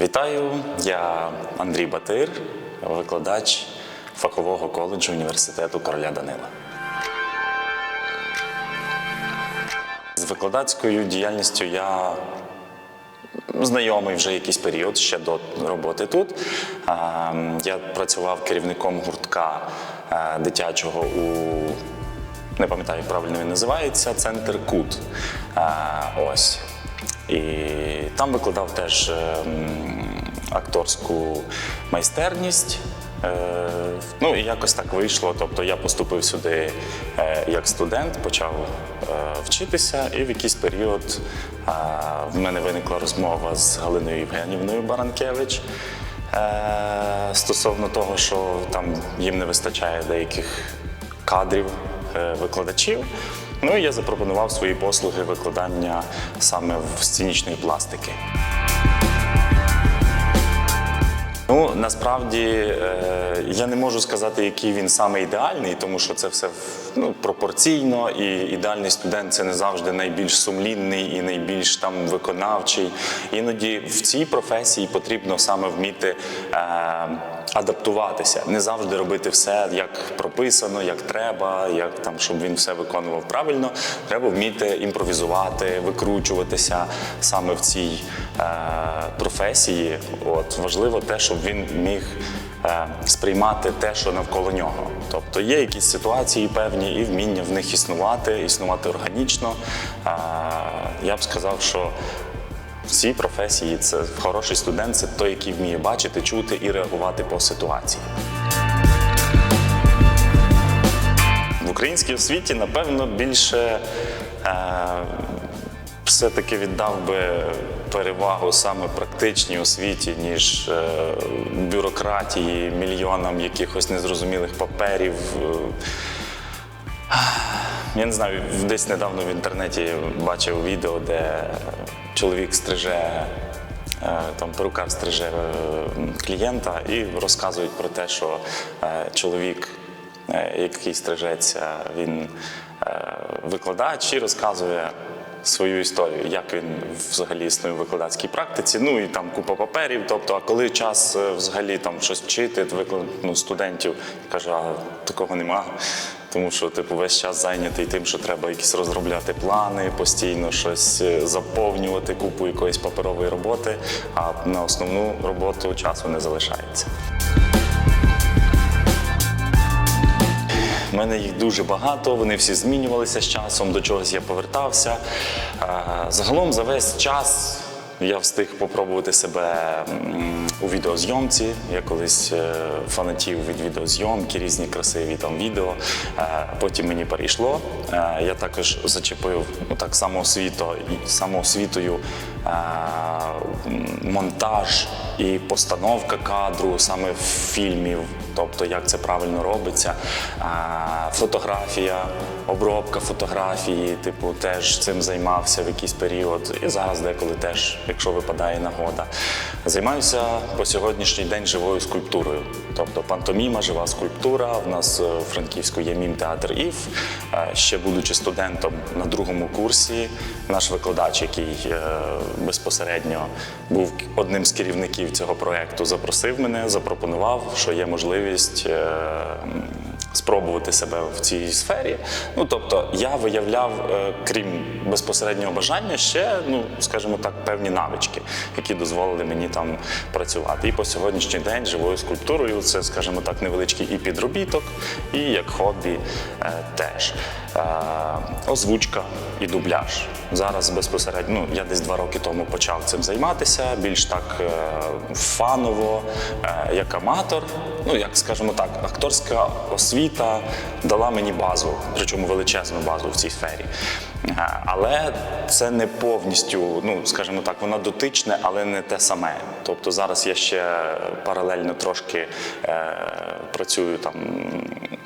Вітаю, я Андрій Батир, викладач фахового коледжу університету короля Данила. З викладацькою діяльністю я знайомий вже якийсь період ще до роботи тут. Я працював керівником гуртка дитячого у не пам'ятаю, правильно він називається, центр Кут. Ось. І там викладав теж е, акторську майстерність. Е, Ну і якось так вийшло. Тобто я поступив сюди е, як студент, почав вчитися, і в якийсь період в мене виникла розмова з Галиною Євгенівною Баранкевич стосовно того, що там їм не вистачає деяких кадрів викладачів. Ну і я запропонував свої послуги викладання саме в сценічної пластики. Ну насправді е, я не можу сказати, який він саме ідеальний, тому що це все ну, пропорційно, і ідеальний студент це не завжди найбільш сумлінний і найбільш там виконавчий. Іноді в цій професії потрібно саме вміти е, адаптуватися, не завжди робити все як прописано, як треба, як там, щоб він все виконував правильно. Треба вміти імпровізувати, викручуватися саме в цій е, професії. От важливо те, щоб він міг е, сприймати те, що навколо нього. Тобто є якісь ситуації певні і вміння в них існувати, існувати органічно. Е, я б сказав, що в цій професії це хороший студент, це той, який вміє бачити, чути і реагувати по ситуації. В українській освіті, напевно, більше е, все-таки віддав би перевагу саме практичній освіті, ніж е, бюрократії, мільйонам якихось незрозумілих паперів. Е, я не знаю, десь недавно в інтернеті бачив відео, де чоловік стриже, е, там перукар стриже е, клієнта і розказують про те, що е, чоловік, який стрижеться, він викладач і розказує. Свою історію, як він взагалі існує в викладацькій практиці. Ну і там купа паперів. Тобто, а коли час взагалі там щось вчити, виклад, ну, студентів каже, а такого нема. Тому що типу весь час зайнятий тим, що треба якісь розробляти плани, постійно щось е, заповнювати купу якоїсь паперової роботи, а на основну роботу часу не залишається. У мене їх дуже багато, вони всі змінювалися з часом, до чогось я повертався. Е, Загалом за весь час я встиг попробувати себе у відеозйомці. Я колись е, фанатів від відеозйомки, різні красиві там відео. Е, Потім мені перейшло. Е, Я також зачепив ну, так самоосвіто, самоосвітою монтаж і постановка кадру саме фільмів, тобто як це правильно робиться. Фотографія, обробка фотографії, типу, теж цим займався в якийсь період. І зараз деколи теж, якщо випадає нагода. Займаюся по сьогоднішній день живою скульптурою. Тобто пантоміма, жива скульптура. В нас е, у Франківську є мім-театр Ів. Е, Ще будучи студентом на другому курсі, наш викладач, який е, безпосередньо був одним з керівників цього проєкту, запросив мене, запропонував, що є можливість е, спробувати себе в цій сфері. Ну тобто я виявляв, е, крім безпосереднього бажання, ще, ну скажімо так, певні навички, які дозволили мені там працювати. І по сьогоднішній день живою скульптурою це, скажімо так, невеличкий і підробіток, і як хобі теж. Е, озвучка і дубляж. Зараз безпосередньо, ну я десь два роки тому почав цим займатися, більш так е, фаново, е, як аматор. Ну, як скажімо так, акторська освіта дала мені базу, причому величезну базу в цій сфері. Але це не повністю, ну скажімо так, вона дотичне, але не те саме. Тобто зараз я ще паралельно трошки е, працюю там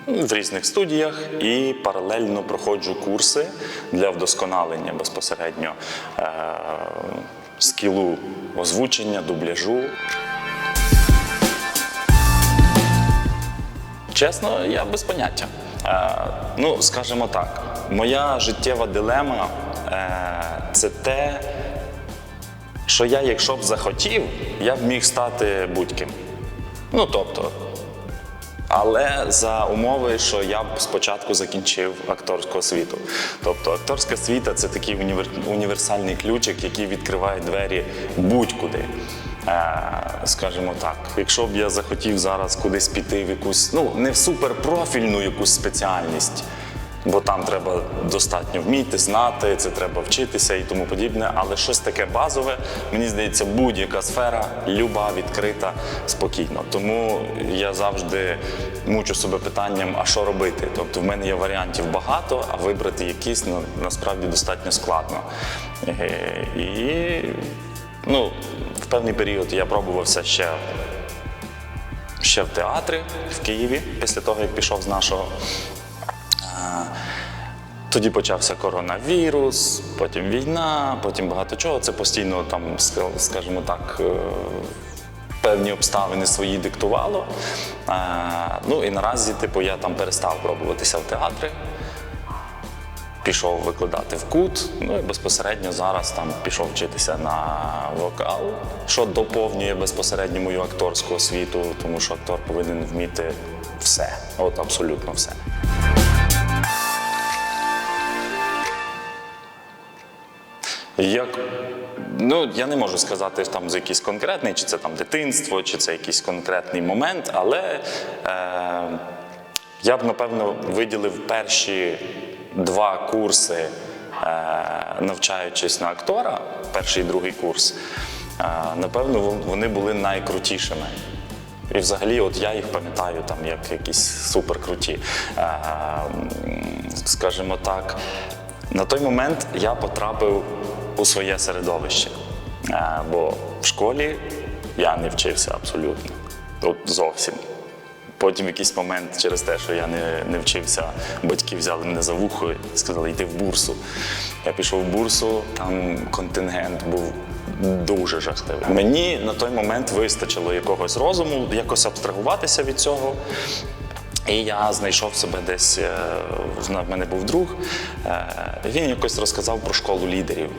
в різних студіях і паралельно проходжу курси для вдосконалення безпосередньо е, скілу озвучення, дубляжу. Чесно, я без поняття. Е, ну, скажімо так, моя життєва дилема е, це те, що я, якщо б захотів, я б міг стати будь-ким. Ну тобто, але за умови, що я б спочатку закінчив акторську освіту. Тобто акторська освіта це такий універ... універсальний ключик, який відкриває двері будь-куди. Е, скажімо так, якщо б я захотів зараз кудись піти в якусь, ну не в суперпрофільну якусь спеціальність, бо там треба достатньо вміти, знати, це треба вчитися і тому подібне. Але щось таке базове, мені здається, будь-яка сфера, люба, відкрита, спокійно. Тому я завжди мучу себе питанням, а що робити? Тобто в мене є варіантів багато, а вибрати якийсь ну, насправді достатньо складно. Е, І ну, в певний період я пробувався ще ще в театрі в Києві після того, як пішов з нашого. Тоді почався коронавірус, потім війна, потім багато чого. Це постійно там, скажімо так, е, певні обставини свої диктувало. Е, Ну і наразі, типу, я там перестав пробуватися в театрі. Пішов викладати в кут, ну і безпосередньо зараз там пішов вчитися на вокал, що доповнює безпосередньо мою акторську освіту, тому що актор повинен вміти все, от абсолютно все. Як ну я не можу сказати там за якийсь конкретний, чи це там дитинство, чи це якийсь конкретний момент, але е, я б напевно виділив перші два курси, е, навчаючись на актора, перший і другий курс. Е, напевно, вони були найкрутішими. І взагалі, от я їх пам'ятаю там як якісь суперкруті. Е, скажімо так, на той момент я потрапив у своє середовище. Е, бо в школі я не вчився абсолютно. От зовсім. Потім в якийсь момент через те, що я не, не вчився, батьки взяли мене за вухо і сказали, йди в бурсу. Я пішов в бурсу, там контингент був дуже жахливий. Мені на той момент вистачило якогось розуму, якось абстрагуватися від цього. І я знайшов себе десь, е, в мене був друг, е, він якось розказав про школу лідерів.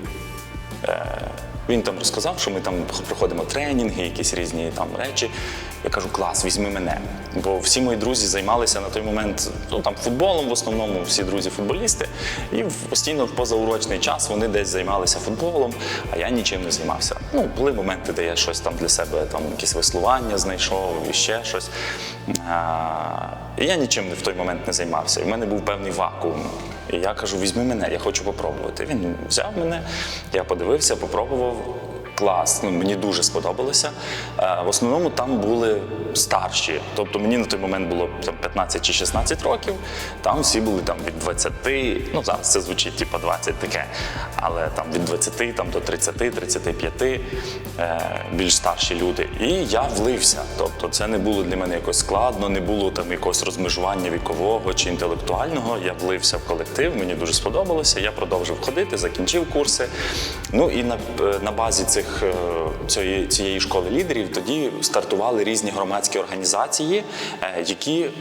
Е, Він там розказав, що ми там проходимо тренінги, якісь різні там речі. Я кажу, клас, візьми мене. Бо всі мої друзі займалися на той момент ну, там, футболом, в основному всі друзі футболісти. І постійно в позаурочний час вони десь займалися футболом, а я нічим не займався. Ну, були моменти, де я щось там для себе, там якісь веслування знайшов і ще щось. А, і я нічим в той момент не займався. І в мене був певний вакуум. І я кажу, візьми мене, я хочу попробувати. Він взяв мене, я подивився, попробував. Клас, ну мені дуже сподобалося. Е, В основному там були старші. Тобто мені на той момент було там 15 чи 16 років. Там всі були там від 20, ну зараз це звучить типу 20 таке, але там від 20 там, до 30, 35 е, більш старші люди. І я влився. Тобто це не було для мене якось складно, не було там якогось розмежування вікового чи інтелектуального. Я влився в колектив, мені дуже сподобалося. Я продовжив ходити, закінчив курси. Ну і на, е, на базі цих е, цієї, цієї школи лідерів тоді стартували різні громадські організації, е, які е,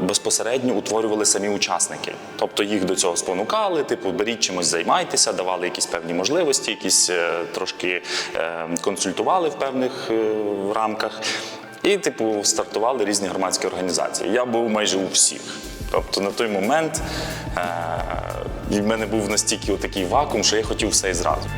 безпосередньо утворювали самі учасники. Тобто їх до цього спонукали, типу, беріть чимось, займайтеся, давали якісь певні можливості, якісь трошки консультували в певних рамках. І, типу, стартували різні громадські організації. Я був майже у всіх. Тобто на той момент в мене був настільки такий вакуум, що я хотів все і зразу.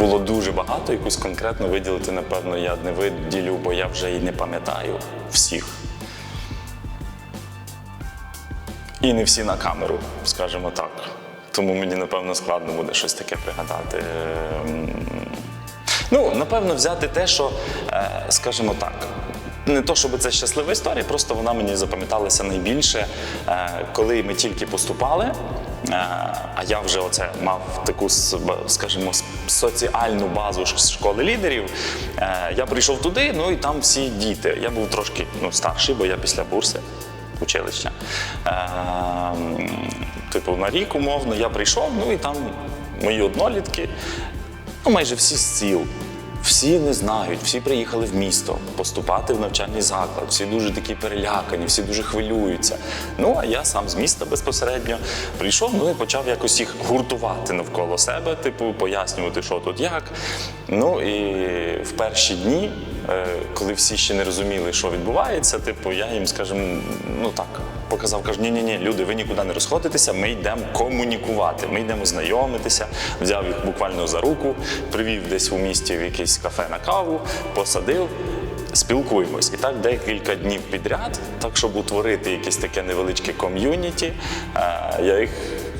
Було дуже багато, якусь конкретно виділити, напевно, я не виділю, бо я вже і не пам'ятаю всіх. І не всі на камеру, скажімо так. Тому мені, напевно, складно буде щось таке пригадати. Ем, Ну, напевно, взяти те, що, е, скажімо так, не то, щоб це щаслива історія, просто вона мені запам'яталася найбільше, е, коли ми тільки поступали. А я вже оце мав таку, скажімо, соціальну базу школи лідерів. Е, Я прийшов туди, ну і там всі діти. Я був трошки ну, старший, бо я після бурси училища. Е, Типу, на рік умовно, я прийшов, ну і там мої однолітки, ну майже всі з сіл. Всі не знають, всі приїхали в місто поступати в навчальний заклад, всі дуже такі перелякані, всі дуже хвилюються. Ну а я сам з міста безпосередньо прийшов, ну і почав якось їх гуртувати навколо себе, типу, пояснювати, що тут як. Ну і в перші дні, е, коли всі ще не розуміли, що відбувається, типу, я їм, скажімо, ну так, показав, кажу, ні, ні, ні, люди, ви нікуди не розходитеся, ми йдемо комунікувати, ми йдемо знайомитися. Взяв їх буквально за руку, привів десь у місті в якесь кафе на каву, посадив. Спілкуємось і так декілька днів підряд, так щоб утворити якесь таке невеличке ком'юніті. е, Я їх,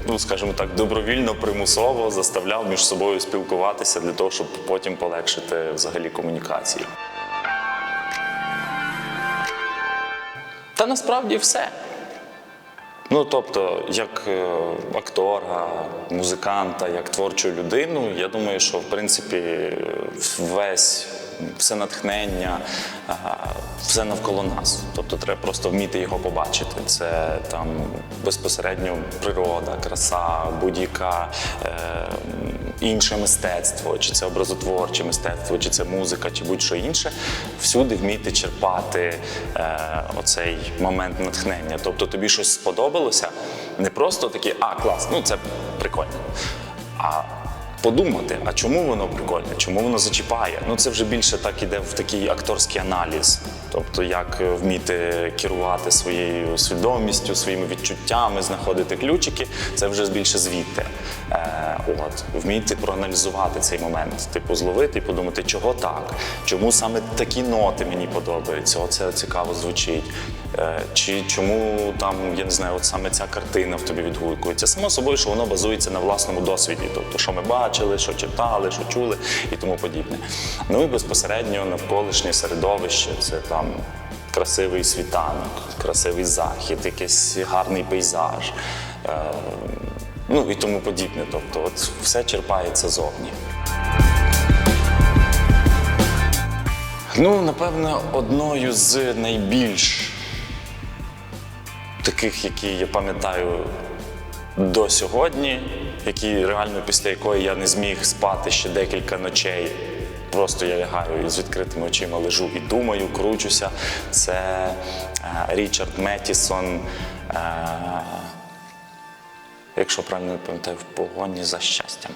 ну скажімо так, добровільно, примусово заставляв між собою спілкуватися для того, щоб потім полегшити взагалі комунікації. Та насправді все. Ну, тобто, як е, актора, музиканта, як творчу людину, я думаю, що в принципі весь все натхнення, все навколо нас. Тобто треба просто вміти його побачити. Це там безпосередньо природа, краса, будь-яка е, інше мистецтво, чи це образотворче мистецтво, чи це музика, чи будь-що інше. Всюди вміти черпати е, оцей момент натхнення. Тобто тобі щось сподобалося, не просто такі, а клас, ну це прикольно. А подумати, а чому воно прикольне, чому воно зачіпає? Ну це вже більше так іде в такий акторський аналіз. Тобто, як е, вміти керувати своєю свідомістю, своїми відчуттями, знаходити ключики, це вже більше звідти. Е, от, вміти проаналізувати цей момент, типу зловити і подумати, чого так, чому саме такі ноти мені подобаються, оце цікаво звучить. Е, Чи чому там, я не знаю, от саме ця картина в тобі відгукується. Само собою, що воно базується на власному досвіді, тобто, що ми бачили, що читали, що чули і тому подібне. Ну і безпосередньо навколишнє середовище це там красивий світанок, красивий захід, якийсь гарний пейзаж. Ну і тому подібне. Тобто, от все черпається зовні. Ну, напевно, одною з найбільш таких, які я пам'ятаю до сьогодні, які реально після якої я не зміг спати ще декілька ночей. Просто я лягаю і з відкритими очима лежу і думаю, кручуся. Це е, Річард Меттісон. Е, якщо правильно пам'ятаю, в погоні за щастям.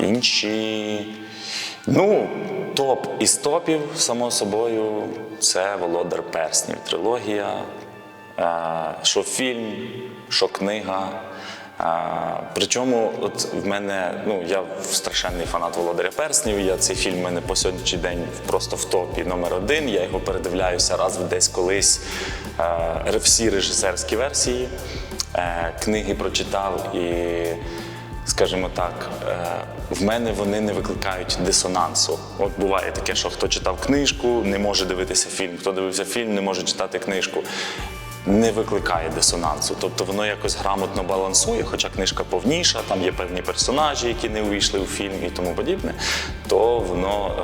Інші. Ну, топ із топів, само собою, це Володар Перснів. Трилогія, е, що фільм, що книга. Е, Причому, от в мене, ну я страшенний фанат Володаря Перснів. Я цей фільм в мене по сьогоднішній день просто в топі номер один. Я його передивляюся раз в десь колись. Е, Всі режисерські версії. Е, Книги прочитав і скажімо так, е, в мене вони не викликають дисонансу. От буває таке, що хто читав книжку, не може дивитися фільм, хто дивився фільм, не може читати книжку. Не викликає дисонансу, тобто воно якось грамотно балансує, хоча книжка повніша, там є певні персонажі, які не увійшли у фільм і тому подібне, то воно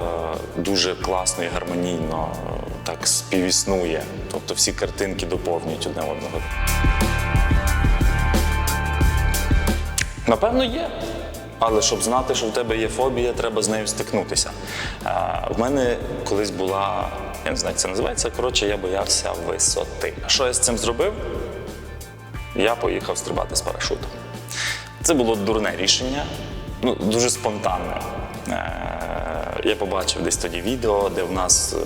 е, дуже класно і гармонійно е, так співіснує. Тобто всі картинки доповнюють одне одного. Напевно, є. Але щоб знати, що в тебе є фобія, треба з нею стикнутися. Е, В мене колись була, я не знаю, як це називається. Коротше, я боявся висоти. Що я з цим зробив? Я поїхав стрибати з парашутом. Це було дурне рішення, ну, дуже спонтанне. Е, Я побачив десь тоді відео, де в нас е,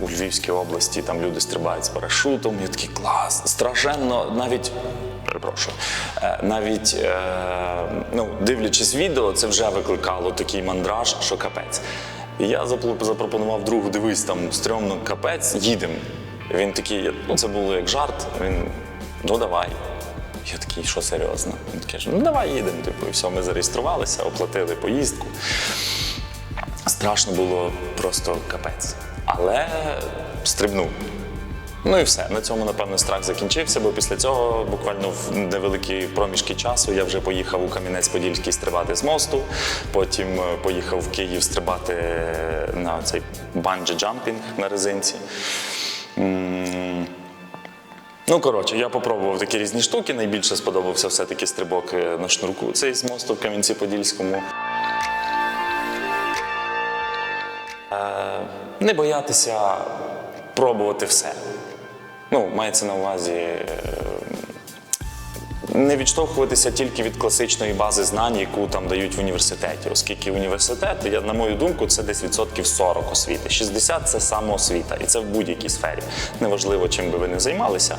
у Львівській області там люди стрибають з парашутом. Я такий клас, страшенно, навіть перепрошую, е, навіть е, ну, дивлячись відео, це вже викликало такий мандраж, що капець. Я запропонував другу, дивись, там стрьомно капець, їдемо. Він такий, ну це було як жарт. Він ну давай. Я такий, що серйозно? Він такий, ну давай їдемо. Типу, і все, ми зареєструвалися, оплатили поїздку. Страшно було просто капець. Але стрибнув. Ну і все. На цьому, напевно, страх закінчився, бо після цього, буквально в невеликі проміжки часу, я вже поїхав у Кам'янець-Подільський стрибати з мосту. Потім е, поїхав в Київ стрибати на цей банджі-джампінг на резинці. Ну, коротше, я попробував такі різні штуки. Найбільше сподобався все-таки стрибок е, на шнурку. Цей з мосту в Кам'янці-Подільському. Е, Не боятися пробувати все. Ну, мається на увазі е, не відштовхуватися тільки від класичної бази знань, яку там дають в університеті, оскільки університет, я, на мою думку, це десь відсотків 40 освіти. 60 – це самоосвіта, і це в будь-якій сфері. Неважливо, чим би ви не займалися.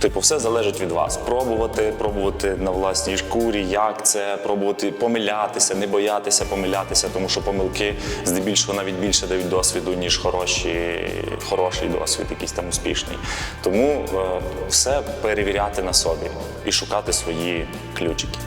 Типу, все залежить від вас. Пробувати, пробувати на власній шкурі, як це, пробувати помилятися, не боятися помилятися, тому що помилки здебільшого навіть більше дають досвіду, ніж хороші, хороший досвід, якийсь там успішний. Тому е, все перевіряти на собі і шукати свої ключики.